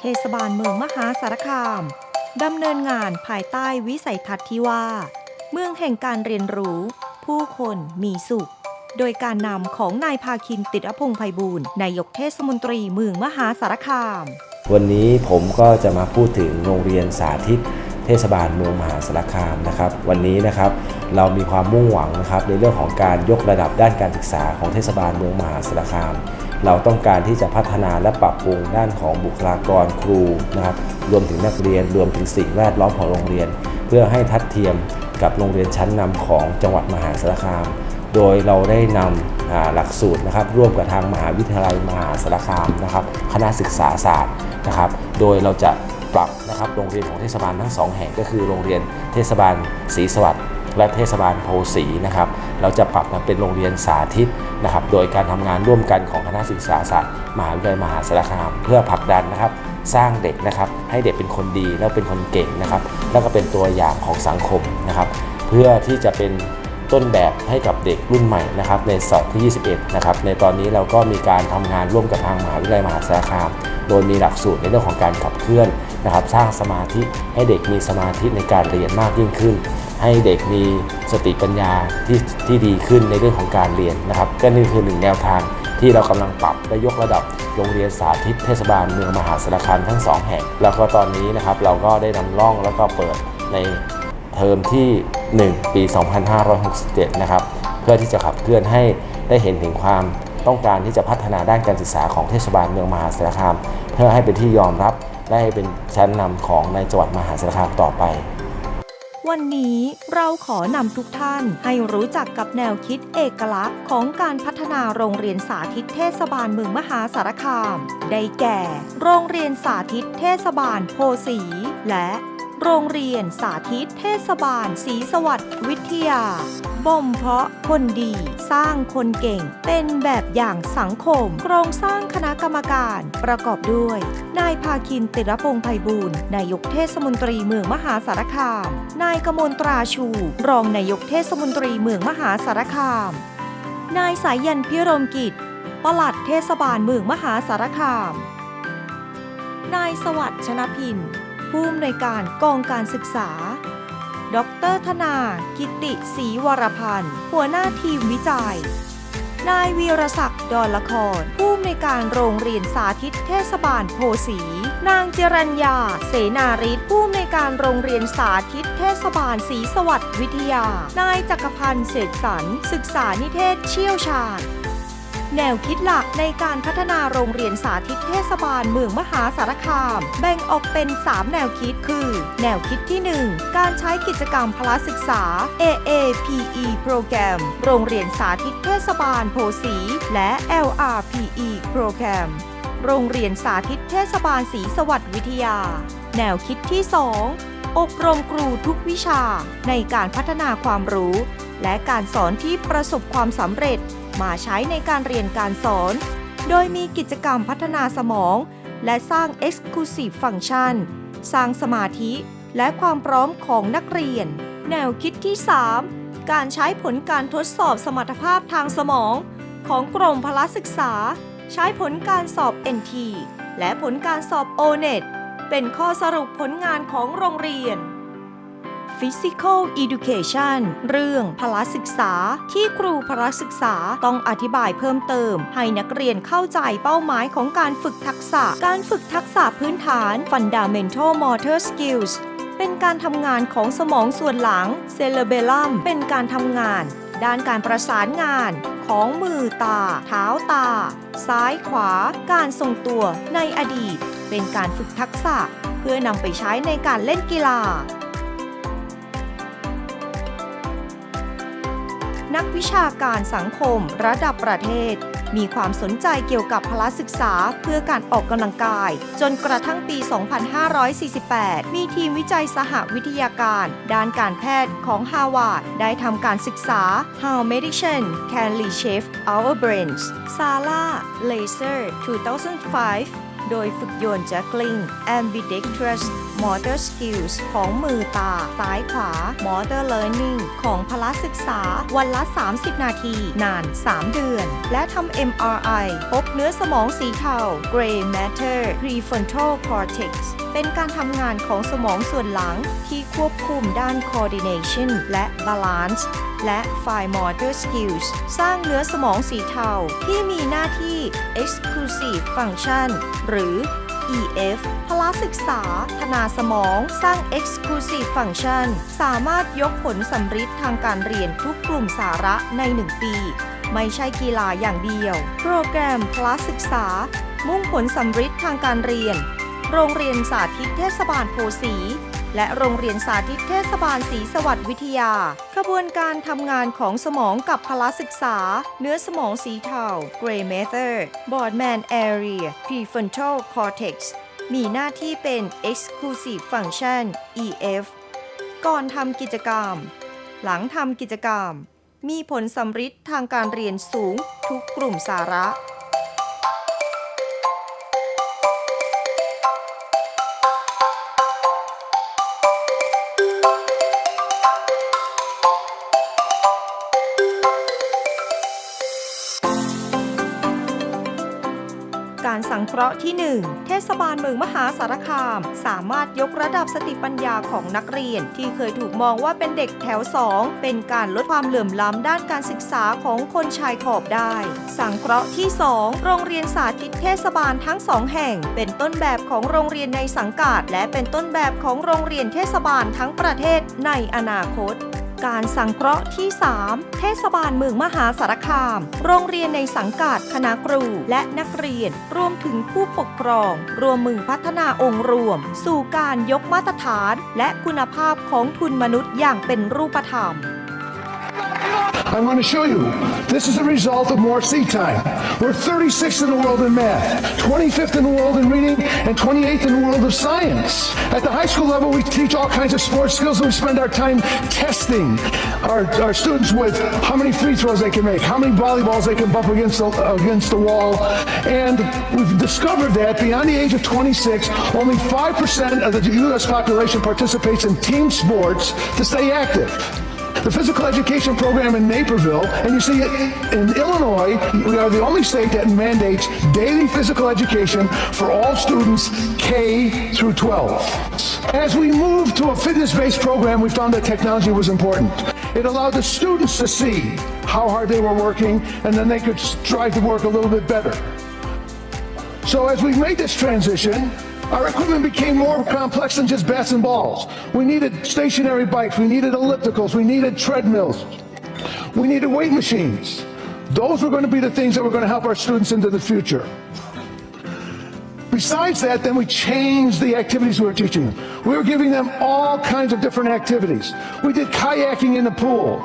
เทศบาลเมืองมหาสารคามดำเนินงานภายใต้วิสัยทัศน์ที่ว่า เมืองแห่งการเรียนรู้ ผู้คนมีสุข โดยการนำของนายภาคินติดอพงไพบูลย์นายกเทศมนตรีเมืองมหาสารคาม วันนี้ผมก็จะมาพูดถึงโรงเรียนสาธิต เทศบาลเมืองมหาสารคามนะครับ วันนี้นะครับเรามีความมุ่งหวังนะครับในเรื่องของการยกระดับด้านการศึกษาของเทศบาลเมืองมหาสารคาม เราต้องการที่จะพัฒนาและปรับปรุงด้านของบุคลากรครูนะครับรวมถึงนักเรียนรวมถึงสิ่งแวดล้อมของโรงเรียน เพื่อให้ทัดเทียมกับโรงเรียนชั้นนำของจังหวัดมหาสารคาม โดยเราได้นำอ่าหลักสูตรนะครับร่วมกับทางมหาวิทยาลัยมหาสารคามนะครับคณะศึกษาศาสตร์นะครับ โดยเราจะปรับนะครับโรงเรียนของเทศบาลทั้งสองแห่งก็คือโรงเรียนเทศบาลศรีสวัสดิ์ และเทศบาลโพสีนะครับเราจะปรับมาเป็นโรงเรียนสาธิตนะครับ โดยการทำงานร่วมกันของคณะศึกษาศาสตร์มหาวิทยาลัยมหาสารคาม เพื่อผลักดันนะครับ สร้างเด็กนะครับ ให้เด็กเป็นคนดีแล้วเป็นคนเก่งนะครับ แล้วก็เป็นตัวอย่างของสังคมนะครับ เพื่อที่จะเป็นต้นแบบให้กับเด็กรุ่นใหม่นะครับในสอบที่ 21 นะครับ ในตอนนี้เราก็มีการทำงานร่วมกับทางมหาวิทยาลัยมหาสารคาม โดยมีหลักสูตรในเรื่องของการขับเคลื่อนนะครับ สร้างสมาธิให้เด็กมีสมาธิในการเรียนมากยิ่งขึ้น ให้เด็กมีสติปัญญาที่ที่ดีขึ้นในเรื่องของการเรียนนะครับ ก็นี่คือหนึ่งแนวทางที่เรากำลังปรับและยกระดับโรงเรียนสาธิตเทศบาลเมืองมหาสารคามทั้งสองแห่ง แล้วก็ตอนนี้นะครับเราก็ได้นำร่องแล้วก็เปิดในเทอมที่ 1 ปี 2567 นะครับ เพื่อที่จะขับเคลื่อนให้ได้เห็นถึงความต้องการที่จะพัฒนาด้านการศึกษาของเทศบาลเมืองมหาสารคาม เพื่อให้เป็นที่ยอมรับและให้เป็นชั้นนำของในจังหวัดมหาสารคามต่อไป วันนี้เราขอนำทุกท่านให้รู้จักกับแนวคิดเอกลักษณ์ของการพัฒนาโรงเรียนสาธิตเทศบาลเมืองมหาสารคาม ได้แก่ โรงเรียนสาธิตเทศบาลโพสีและโรงเรียนสาธิตเทศบาลศรีสวัสดิ์วิทยา บ่มเพาะคนดี สร้างคนเก่ง เป็นแบบอย่างสังคม โครงสร้างคณะกรรมการ ประกอบด้วย นายภาคินติรพงษ์ไพบูลนายกเทศมนตรีเมืองมหาสารคาม นายกมลตราชู รองนายกเทศมนตรีเมืองมหาสารคาม นายสายยันพิรมกิจปลัดเทศบาลเมืองมหาสารคาม นายสวัสดิ์ชนะพินผู้อำนวยการกองการศึกษา ดรธนา กิติศรีวรพันธ์ หัวหน้าทีมวิจัย นายวีรศักดิ์ดอนละคร ผู้อำนวยการโรงเรียนสาธิตเทศบาลโพสี นางเจรัญญา เสนาริศผู้อำนวยการโรงเรียนสาธิตเทศบาลศรีสวัสดิ์วิทยา นายจักรพันธ์เศษสรรศึกษานิเทศเชี่ยวชาญ แนวคิดหลักในการพัฒนาโรงเรียนสาธิตเทศบาลเมืองมหาสารคาม แบ่งออกเป็น 3 แนวคิดคือ แนวคิดที่ 1 การใช้กิจกรรมพละศึกษา AAPE โปรแกรม โรงเรียนสาธิตเทศบาลโพสี และ LRPE โปรแกรม โรงเรียนสาธิตเทศบาลศรีสวัสดิ์วิทยา แนวคิดที่ 2 อบรมครูทุกวิชาในการพัฒนาความรู้ และการสอนที่ประสบความสำเร็จ มาใช้ในการเรียนการสอน โดยมีกิจกรรมพัฒนาสมอง และสร้าง Exclusive Function สร้างสมาธิ และความพร้อมของนักเรียน แนวคิดที่ 3 การใช้ผลการทดสอบสมรรถภาพทางสมอง ของกรมพละศึกษา ใช้ผลการสอบ NT และผลการสอบ ONET เป็นข้อสรุปผลงานของโรงเรียน Physical Education เรื่องพละศึกษา ที่ครูพละศึกษาต้องอธิบายเพิ่มเติม ให้นักเรียนเข้าใจเป้าหมายของการฝึกทักษะ การฝึกทักษะพื้นฐาน Fundamental Motor Skills เป็นการทำงานของสมองส่วนหลัง Cerebellum เป็นการทำงาน ด้านการประสานงานของมือตา เท้าตา ซ้ายขวา การทรงตัวในอดีต เป็นการฝึกทักษะ เพื่อนำไปใช้ในการเล่นกีฬา นักวิชาการสังคมระดับประเทศ มีความสนใจเกี่ยวกับพละศึกษาเพื่อการออกกำลังกาย จนกระทั่งปี 2548 มีทีมวิจัยสหวิทยาการ ด้านการแพทย์ของฮาวาดได้ทำการศึกษา How Medicine Can Reshape Our Brains Sala Laser 2005 โดยฝึกโยน Juggling Ambidextrous Motor Skills ของมือตา ซ้ายขวา Motor Learning ของพละศึกษา วันละ 30 นาที นาน 3 เดือน และทำ MRI พบเนื้อสมองสีเทา Gray Matter Prefrontal Cortex เป็นการทำงานของสมองส่วนหลังที่ควบคุมด้าน coordination และ balance และ fine motor skills สร้างเนื้อสมองสีเทาที่มีหน้าที่ exclusive function หรือ EF พละศึกษา ธนาสมอง สร้าง exclusive function สามารถยกผลสำฤทธิ์ทางการเรียนทุกกลุ่มสาระใน 1 ปี ไม่ใช่กีฬาอย่างเดียว โปรแกรมพละศึกษา มุ่งผลสำฤทธิ์ทางการเรียน โรงเรียนสาธิตเทศบาลโพสี และโรงเรียนสาธิตเทศบาลศรีสวัสดิ์วิทยาขบวนการทำงานของสมองกับพละศึกษา เนื้อสมองสีเทา Gray Matter Broadman Area Prefrontal Cortex มีหน้าที่เป็น Exclusive Function EF ก่อนทำกิจกรรม หลังทำกิจกรรม มีผลสำฤทธิ์ทางการเรียนสูงทุกกลุ่มสาระ สังเคราะห์ที่ 1 เทศบาลเมืองมหาสารคาม สามารถยกระดับสติปัญญาของนักเรียน ที่เคยถูกมองว่าเป็นเด็กแถว 2 เป็นการลดความเหลื่อมล้ำด้านการศึกษาของคนชายขอบได้ สังเคราะห์ที่ 2 โรงเรียนสาธิตเทศบาลทั้งสองแห่ง เป็นต้นแบบของโรงเรียนในสังกัด และเป็นต้นแบบของโรงเรียนเทศบาลทั้งประเทศในอนาคต การสังเคราะห์ที่ 3 เทศบาลเมืองมหาสารคาม โรงเรียนในสังกัดคณะครูและนักเรียน รวมถึงผู้ปกครอง รวมมือพัฒนาองค์รวม สู่การยกมาตรฐาน และคุณภาพของทุนมนุษย์อย่างเป็นรูปธรรม I'm going to show you. This is a result of more seat time. We're 36th in the world in math, 25th in the world in reading, and 28th in the world of science. At the high school level, we teach all kinds of sports skills, and we spend our time testing our, our students with how many free throws they can make, how many volleyballs they can bump against the, against the wall. And we've discovered that beyond the age of 26, only 5% of the U.S. population participates in team sports to stay active the physical education program in Naperville, and you see it in Illinois, we are the only state that mandates daily physical education for all students K through 12. As we moved to a fitness-based program, we found that technology was important. It allowed the students to see how hard they were working, and then they could strive to work a little bit better. So as we made this transition, our equipment became more complex than just bats and balls. We needed stationary bikes, we needed ellipticals, we needed treadmills, we needed weight machines. Those were going to be the things that were going to help our students into the future. Besides that, then we changed the activities we were teaching them. We were giving them all kinds of different activities. We did kayaking in the pool.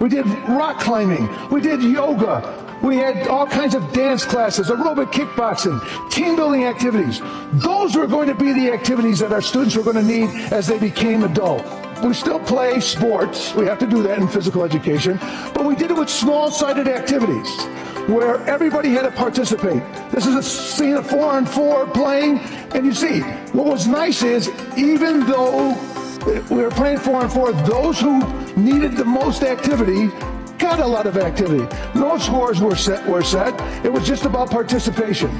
We did rock climbing. We did yoga. We had all kinds of dance classes, aerobic kickboxing, team building activities. Those were going to be the activities that our students were going to need as they became adult. We still play sports. We have to do that in physical education. But we did it with small sided activities where everybody had to participate. This is a scene of four on four playing. And you see, what was nice is even though we were playing four on four, those who needed the most activity got a lot of activity. No scores were set were set. It was just about participation.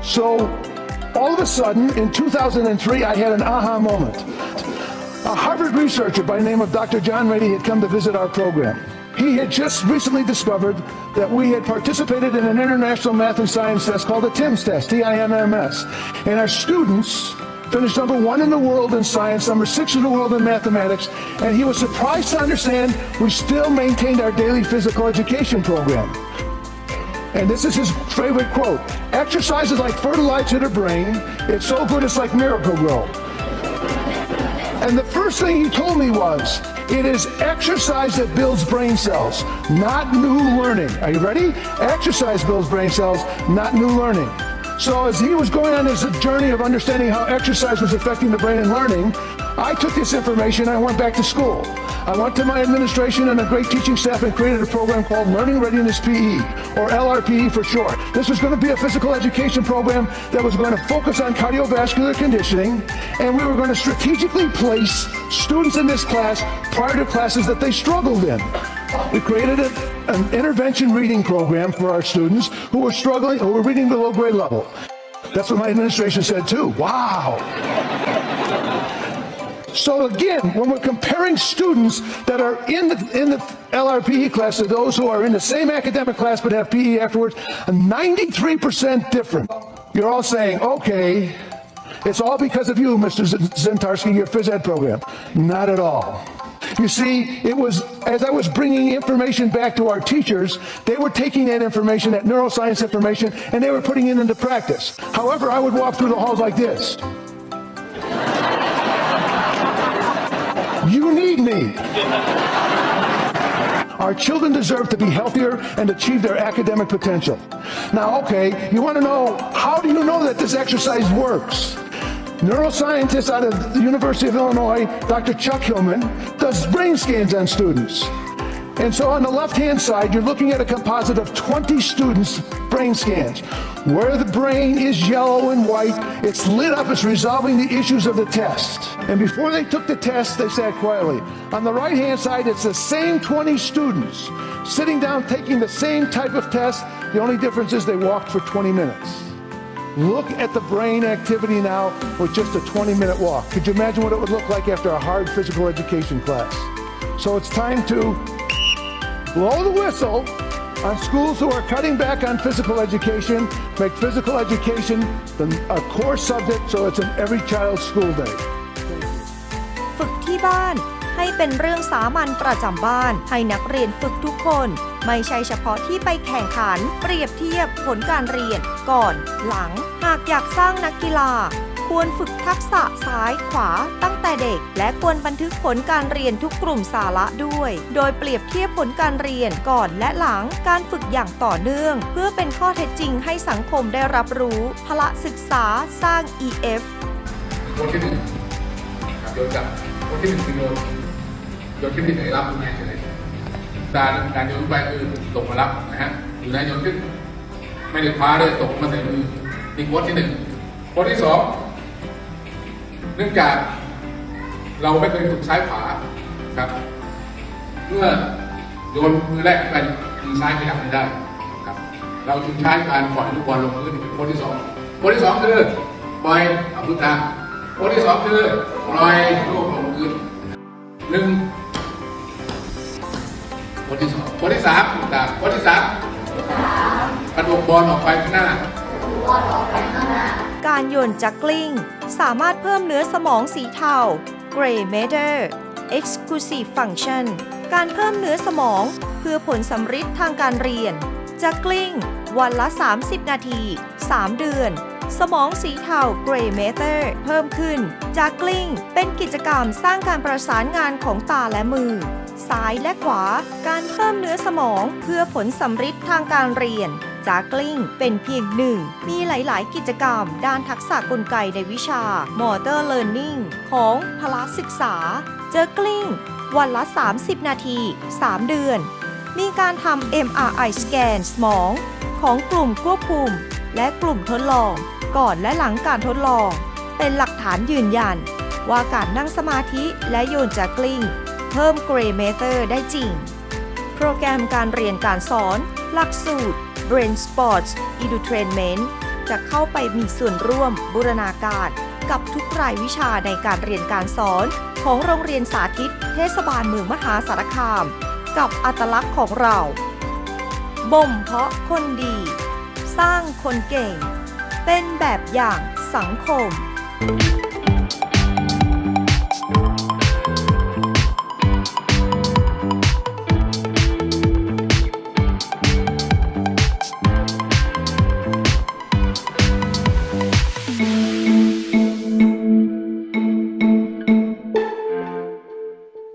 So all of a sudden in 2003 I had an aha moment. A Harvard researcher by the name of Dr. John Rady had come to visit our program. He had just recently discovered that we had participated in an international math and science test called the TIMS test, T-I-M-M-S. And our students finished number one in the world in science, number six in the world in mathematics, and he was surprised to understand we still maintained our daily physical education program. And this is his favorite quote Exercise is like fertilizer to the brain, it's so good it's like miracle grow. And the first thing he told me was, it is exercise that builds brain cells, not new learning. Are you ready? Exercise builds brain cells, not new learning. So as he was going on his journey of understanding how exercise was affecting the brain and learning, I took this information I went back to school. I went to my administration and a great teaching staff and created a program called Learning Readiness PE, or LRPE for short. This was going to be a physical education program that was going to focus on cardiovascular conditioning, and we were going to strategically place students in this class prior to classes that they struggled in. We created a, an intervention reading program for our students who were struggling, who were reading below grade level. That's what my administration said too. Wow. So again, when we're comparing students that are in the in the LRPE class to those who are in the same academic class but have PE afterwards, a 93% different. You're all saying, okay, it's all because of you, Mr. Zentarski, your phys ed program. Not at all. You see, it was as I was bringing information back to our teachers, they were taking that information, that neuroscience information, and they were putting it into practice. However, I would walk through the halls like this. You need me. Our children deserve to be healthier and achieve their academic potential. Now, okay, you want to know how do you know that this exercise works? Neuroscientist out of the University of Illinois, Dr. Chuck Hillman, does brain scans on students. And so on the left hand side, you're looking at a composite of 20 students' brain scans. Where the brain is yellow and white, it's lit up, it's resolving the issues of the test. And before they took the test, they sat quietly. On the right hand side, it's the same 20 students sitting down taking the same type of test. The only difference is they walked for 20 minutes. Look at the brain activity now with just a 20 minute walk. Could you imagine what it would look like after a hard physical education class? So it's time to blow the whistle on schools who are cutting back on physical education, make physical education the, a core subject so it's in every child's school day. ฝึกที่บ้าน ให้เป็นเรื่องสามัญประจำบ้าน ให้นักเรียนฝึกทุกคน ไม่ใช่เฉพาะที่ไปแข่งขัน เปรียบเทียบผลการเรียน ก่อน หลัง หากอยากสร้างนักกีฬาควรฝึกทักษะซ้ายขวาตั้งแต่เด็ก และควรบันทึกผลการเรียนทุกกลุ่มสาระด้วย โดยเปรียบเทียบผลการเรียนก่อนและหลังการฝึกอย่างต่อเนื่อง เพื่อเป็นข้อเท็จจริงให้สังคมได้รับรู้ พละศึกษาสร้าง EF คนที่หนึ่งโยนกลับคนที่หนึ่งคือโยน โยนขึ้นที่ไหนรับขึ้นมาเฉยการการโยนไปคือตกมารับนะฮะอยู่ในโยนขึ้น ไม่ได้คว้าเลยตกมาใส่มือนี่โค้ดที่หนึ่งโค้ดที่สองเนื่องจากเราไม่เคยฝึกซ้ายขวาครับ เมื่อโยนมือแรกขึ้นไปมือซ้ายขยับไม่ได้ครับเราจึงใช้การปล่อยลูกบอลลงพื้นเป็นโค้ดที่สองโค้ดที่สองคือปล่อยอาพื้นทางโค้ดที่สองคือปล่อย การโยนจักกลิ้ง สามารถเพิ่มเนื้อสมองสีเทา Gray Matter Exclusive Function การเพิ่มเนื้อสมองเพื่อผลสำฤทธิ์ทางการเรียน จักกลิ้ง วันละ 30 นาที 3 เดือน สมองสีเทา Gray Matter เพิ่มขึ้น จักกลิ้ง เป็นกิจกรรมสร้างการประสานงานของตาและมือ ซ้ายและขวา การเพิ่มเนื้อสมองเพื่อผลสำฤทธิ์ทางการเรียน จากกลิ้ง เป็นเพียงหนึ่ง มีหลาย ๆ กิจกรรม ด้านทักษะกลไกในวิชา Motor Learning ของพละศึกษา เจอกลิ้ง วันละ 30 นาที 3 เดือน มีการทำ MRI สแกนสมอง ของกลุ่มควบคุม และกลุ่มทดลอง ก่อนและหลังการทดลอง เป็นหลักฐานยืนยัน ว่าการนั่งสมาธิและโยนจากกลิ้ง เพิ่มเกรเมเตอร์ได้จริง โปรแกรมการเรียนการสอน หลักสูตร Brain Sports Edutrainment จะเข้าไปมีส่วนร่วมบูรณาการกับทุกรายวิชาในการเรียนการสอนของโรงเรียนสาธิต เทศบาลเมืองมหาสารคาม กับอัตลักษณ์ของเรา บ่มเพาะคนดี สร้างคนเก่ง เป็นแบบอย่างสังคม